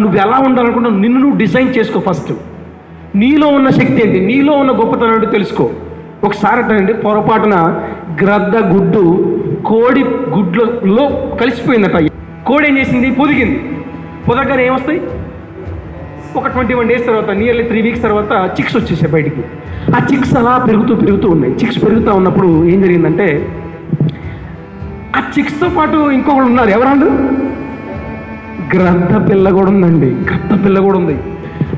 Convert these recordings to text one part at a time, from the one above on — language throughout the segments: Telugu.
నువ్వు ఎలా ఉండాలనుకుంటున్నావు నిన్ను నువ్వు డిజైన్ చేసుకో ఫస్ట్ నీలో ఉన్న శక్తి ఏంటి? నీలో ఉన్న గొప్పతనం ఏంటి తెలుసుకో. ఒకసారి అండి పొరపాటున గ్రద్ద గుడ్డు కోడి గుడ్లలో కలిసిపోయిందట. కోడి ఏం చేసింది? పొదిగింది. పొదగానే ఏమొస్తాయి? ఒక ట్వంటీ వన్ డేస్ తర్వాత నియర్లీ త్రీ వీక్స్ తర్వాత చిక్స్ వచ్చేసాయి బయటికి. ఆ చిక్స్ అలా పెరుగుతూ పెరుగుతూ ఉన్నాయి. చిక్స్ పెరుగుతూ ఉన్నప్పుడు ఏం జరిగిందంటే ఆ చిక్స్తో పాటు ఇంకొకళ్ళు ఉన్నారు. ఎవరండు గ్రద్ద పిల్ల కూడా ఉందండి. గ్రద్ద పిల్ల కూడా ఉంది.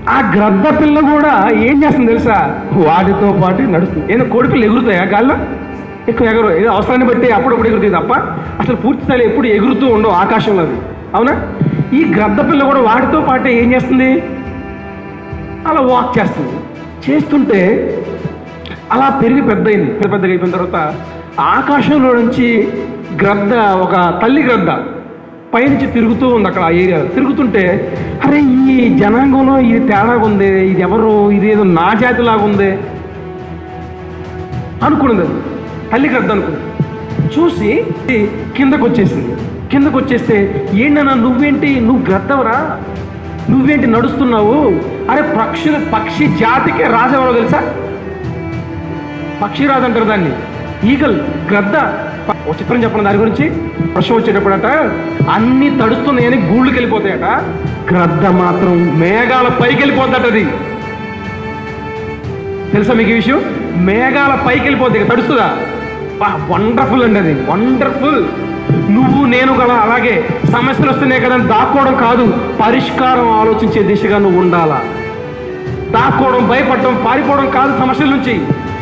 ఆ గ్రద్ద పిల్ల కూడా ఏం చేస్తుంది తెలుసా? వాటితో పాటు నడుస్తుంది. ఏదో కోడి ఎగురుతాయా గాల్లో? ఎక్కువ ఎగరు. ఏదో అవసరాన్ని బట్టి అప్పుడప్పుడు ఎగురుతాయి తప్ప అసలు పూర్తి స్థాయిలో ఎప్పుడు ఎగురుతూ ఉండవు ఆకాశంలో అది అవునా? ఈ గ్రద్ద పిల్ల కూడా వాటితో పాటే ఏం చేస్తుంది? అలా వాక్ చేస్తుంది. చేస్తుంటే అలా పెరిగి పెద్దయింది. పెద్ద పెద్దగా అయిపోయిన తర్వాత ఆకాశంలో నుంచి గ్రద్ద ఒక తల్లి గ్రద్ద పైనుంచి తిరుగుతూ ఉంది అక్కడ ఆ ఏరియా. తిరుగుతుంటే అరే ఈ జనాంగంలో ఇది తేడాగా ఉంది ఇది ఎవరు ఇది ఏదో నా జాతిలాగా ఉంది అనుకున్నది అది. తల్లి గ్రద్ద అనుకుంది. చూసి కిందకు వచ్చేసింది కిందకు వచ్చేస్తే ఏంటన్నా నువ్వేంటి నువ్వు గ్రద్దవరా నువ్వేంటి నడుస్తున్నావు? అరే పక్షుల పక్షి జాతికే రాజు ఎవరో తెలుసా? పక్షిరాజు అంటారు దాన్ని. ఈగల్ గ్రద్ద. ఓ చిత్రం చెప్పండి దాని గురించి. ప్రశ్న వచ్చేటప్పుడట అన్ని తడుస్తున్నాయని గూళ్ళకి వెళ్ళిపోతాయట గ్రద్ద మాత్రం మేఘాల పైకి వెళ్ళిపోద్దట అది తెలుసా మీకు ఈ విషయం? మేఘాల పైకి వెళ్ళిపోద్ది ఇక తడుస్తుందా? వండర్ఫుల్ అండి అది. వండర్ఫుల్. నువ్వు నేను కదా అలాగే సమస్యలు వస్తున్నాయి కదా అని దాక్కోవడం కాదు పరిష్కారం ఆలోచించే దిశగా నువ్వు ఉండాలా? దాక్కోవడం భయపడడం పారిపోవడం కాదు సమస్యల నుంచి.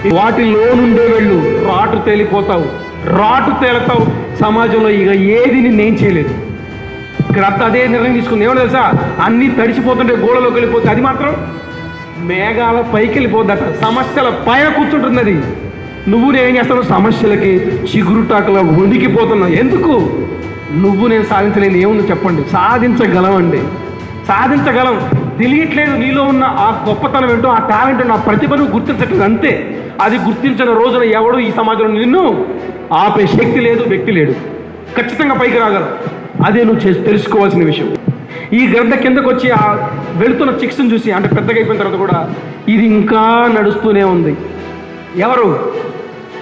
వాటిలో నుండే వెళ్ళు. రాటు తేలిపోతావు. రాటు తేలుతావు. సమాజంలో ఇక ఏది నేను చేయలేదు. గ్రద్ద అదే నిర్ణయం తీసుకుంది. ఏమో తెలుసా? అన్నీ తడిసిపోతుంటే గోడలోకి వెళ్ళిపోతే అది మాత్రం మేఘాల పైకి వెళ్ళిపోద్దట సమస్యల పైన కూర్చుంటుంది అది నువ్వు నేనేం చేస్తావు సమస్యలకి చిగురుటాకలా వణికిపోతున్నావు. ఎందుకు? నువ్వు నేను సాధించలేని ఏముందో చెప్పండి? సాధించగలమండి. సాధించగలం. తెలియట్లేదు నీలో ఉన్న ఆ గొప్పతనం ఏంటో ఆ టాలెంట్ నా ప్రతిభను గుర్తించట్లేదు అంతే. అది గుర్తించిన రోజున ఎవడు ఈ సమాజంలో నిన్ను ఆపే శక్తి లేదు వ్యక్తి లేడు. ఖచ్చితంగా పైకి రాగలరు. అదే నువ్వు చేసి తెలుసుకోవాల్సిన విషయం. ఈ గడ్డ కిందకు వచ్చి ఆ వెళుతున్న చిక్స్ని చూసి అంటే పెద్దగా అయిపోయిన తర్వాత కూడా ఇది ఇంకా నడుస్తూనే ఉంది. ఎవరు?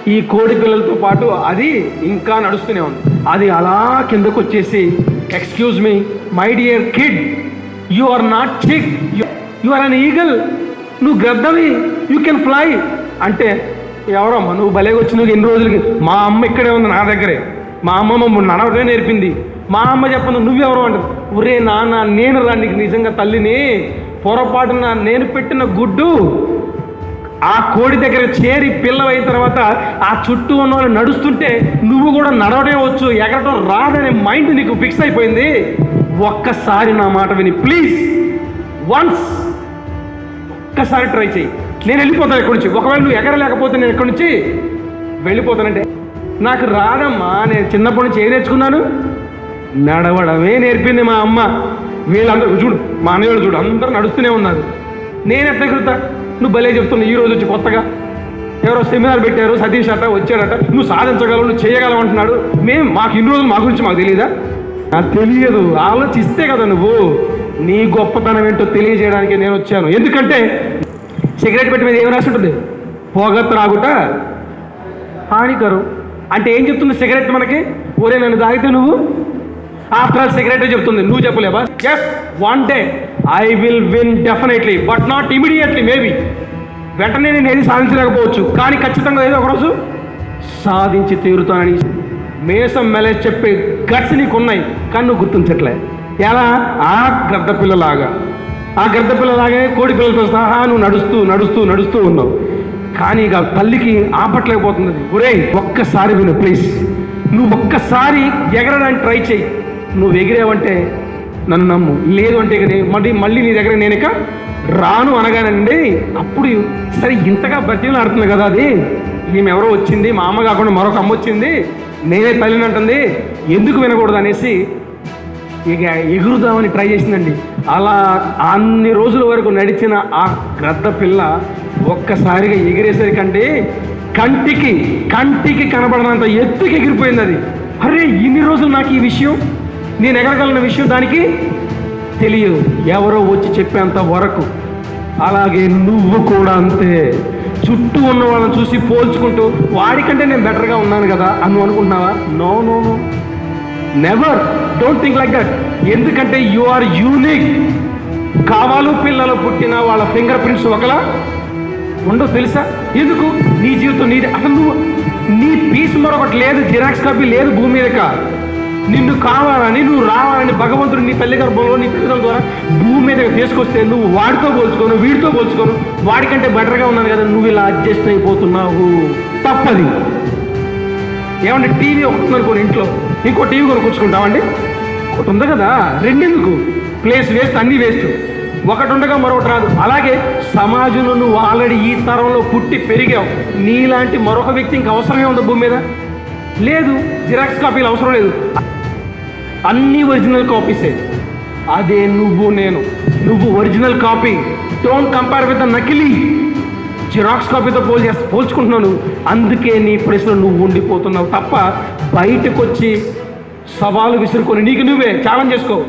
ఈ కోడి పిల్లలతో పాటు అది ఇంకా నడుస్తూనే ఉంది. అది అలా కిందకు వచ్చేసి excuse me my dear kid you are not chick you are an eagle నువ్వు గ్రద్దవి. యూ కెన్ ఫ్లై అంటే ఎవరమ్మా నువ్వు భలేగా వచ్చి నువ్వు ఎన్ని రోజులకి? మా అమ్మ ఇక్కడే ఉంది నా దగ్గరే. మా అమ్మమ్మ నడవడమే నేర్పింది. మా అమ్మ చెప్పను నువ్వెవరు? అంటారు ఒరే నాన్న నేను రా నీకు నిజంగా తల్లిని. పొరపాటున నేను పెట్టిన గుడ్డు ఆ కోడి దగ్గర చేరి పిల్లవైన తర్వాత ఆ చుట్టూ ఉన్న వాళ్ళు నడుస్తుంటే నువ్వు కూడా నడవడే వచ్చు. ఎగరటం రాదనే మైండ్ నీకు ఫిక్స్ అయిపోయింది. ఒక్కసారి నా మాట విని ప్లీజ్ వన్స్ ఒక్కసారి ట్రై చేయి నేను వెళ్ళిపోతాను ఎక్కడి నుంచి. ఒకవేళ నువ్వు ఎగరలేకపోతే నేను ఇక్కడి నుంచి వెళ్ళిపోతానంటే నాకు రాదమ్మా నేను చిన్నప్పటి నుంచి ఏం నేర్చుకున్నాను? నడవడమే నేర్పింది మా అమ్మ. వీళ్ళందరూ చూడు మా అన్నయ్యడు చూడు అందరూ నడుస్తూనే ఉన్నారు. నేను ఎట్లా ఎగురుతా? నువ్వు భలే చెప్తున్నా ఈ రోజు వచ్చి కొత్తగా. ఎవరో సెమినార్ పెట్టారు సతీష్ అట్ట వచ్చాడట. నువ్వు సాధించగలవు నువ్వు చేయగలవు అంటున్నాడు. మేము మాకు ఇన్ని రోజులు మా గురించి మాకు తెలియదా నాకు తెలియదు ఆలోచిస్తే కదా నువ్వు. నీ గొప్పతనం ఏంటో తెలియజేయడానికి నేను వచ్చాను. ఎందుకంటే సిగరెట్ పెట్టి మీద ఏం రాసి ఉంటుంది? పొగ త్రాగుట హానికరం. అంటే ఏం చెప్తుంది సిగరెట్ మనకి? ఒరే నన్ను తాగితే నువ్వు? ఆఫ్టర్ ఆల్ సిగరెట్ చెప్తుంది. నువ్వు చెప్పలేవా? Yes one day I will win definitely but not immediately maybe వెంటనే నేను ఏది సాధించలేకపోవచ్చు. కానీ ఖచ్చితంగా ఏదో ఒకరోజు సాధించి తీరుతానని మేసం మెలే చెప్పే గట్స్ నీకు ఉన్నాయి కానీ గుర్తించట్లే. ఎలా? ఆ గద్ద పిల్లలాగా. ఆ గద్ద పిల్లలాగే కోడి పిల్లలతో సహా నువ్వు నడుస్తూ నడుస్తూ నడుస్తూ ఉన్నావు. కానీ ఇక తల్లికి ఆపట్లేకపోతుంది ఒరే ఒక్కసారి విను ప్లీజ్. నువ్వు ఒక్కసారి ఎగరడానికి ట్రై చేయి. నువ్వు ఎగిరావంటే నన్ను నమ్ము. లేదు అంటే ఇక మళ్ళీ మళ్ళీ నీ దగ్గర నేను ఇక రాను అనగానండి అప్పుడు సరే ఇంతగా బతిలు ఆడుతుంది కదా అది. ఈమె ఎవరో వచ్చింది మా అమ్మ కాకుండా మరొక అమ్మ వచ్చింది. నేనే తల్లిని అంటుంది. ఎందుకు వినకూడదు అనేసి ఇక ఎగురుదామని ట్రై చేసిందండి. అలా అన్ని రోజుల వరకు నడిచిన ఆ గ్రద్ద పిల్ల ఒక్కసారిగా ఎగిరేసరికంటే కంటికి కంటికి కనబడనంత ఎత్తుకి ఎగిరిపోయింది అది. అరే ఇన్ని రోజులు నాకు ఈ విషయం? నేను ఎగరగలన విషయం దానికి తెలియదు. ఎవరో వచ్చి చెప్పేంత వరకు అలాగే నువ్వు కూడా అంతే. చుట్టూ ఉన్న వాళ్ళని చూసి పోల్చుకుంటూ వాడికంటే నేను బెటర్గా ఉన్నాను కదా అని నువ్వు అనుకుంటున్నావా? No no no. Never don't think like that ఎందుకంటే యు ఆర్ యూనిక్ కావాలు పిల్లలు పుట్టిన వాళ్ళ ఫింగర్ ప్రింట్స్ ఒకలా ఉండవు తెలుసా? ఎందుకు? నీ జీవితం నీది. అసలు నువ్వు నీ పీస్ మరొకటి లేదు జిరాక్స్ కాపీ లేదు భూమి మీదక నిన్ను కావాలని నువ్వు రావాలని భగవంతుడు నీ తల్లి గర్భంలో నీ తల్లిదండ్రుల ద్వారా భూమి మీద తీసుకొస్తే నువ్వు వాడితో పోల్చుకోను వీడితో పోల్చుకోను. వాడికంటే బెటర్గా ఉన్నాను కదా నువ్వు ఇలా అడ్జస్ట్ అయిపోతున్నావు. తప్పది. ఏమంటే టీవీ ఒకటి ఉందనుకోండి ఇంట్లో. ఇంకో టీవీ కొనుక్కొచ్చుకుంటామండి ఒకటి ఉంది కదా రెండెందుకు? ప్లేస్ వేస్ట్ అన్నీ వేస్ట్. ఒకటి ఉండగా మరొకటి రాదు. అలాగే సమాజంలో నువ్వు ఆల్రెడీ ఈ తరంలో పుట్టి పెరిగావు. నీలాంటి మరొక వ్యక్తి ఇంక అవసరమే ఉంది భూమి మీద? లేదు జిరాక్స్ కాపీలు అవసరం లేదు. అన్నీ ఒరిజినల్ కాపీసే. అదే నువ్వు నేను. నువ్వు original copy. Don't compare with the నకిలీ జిరాక్స్ కాపీతో పోల్ చేసి పోల్చుకుంటున్నాను. అందుకే నీ ప్లేస్లో నువ్వు ఉండిపోతున్నావు తప్ప బయటకు వచ్చి సవాలు విసురుకొని నీకు నువ్వే. ఛాలెంజ్ చేసుకో.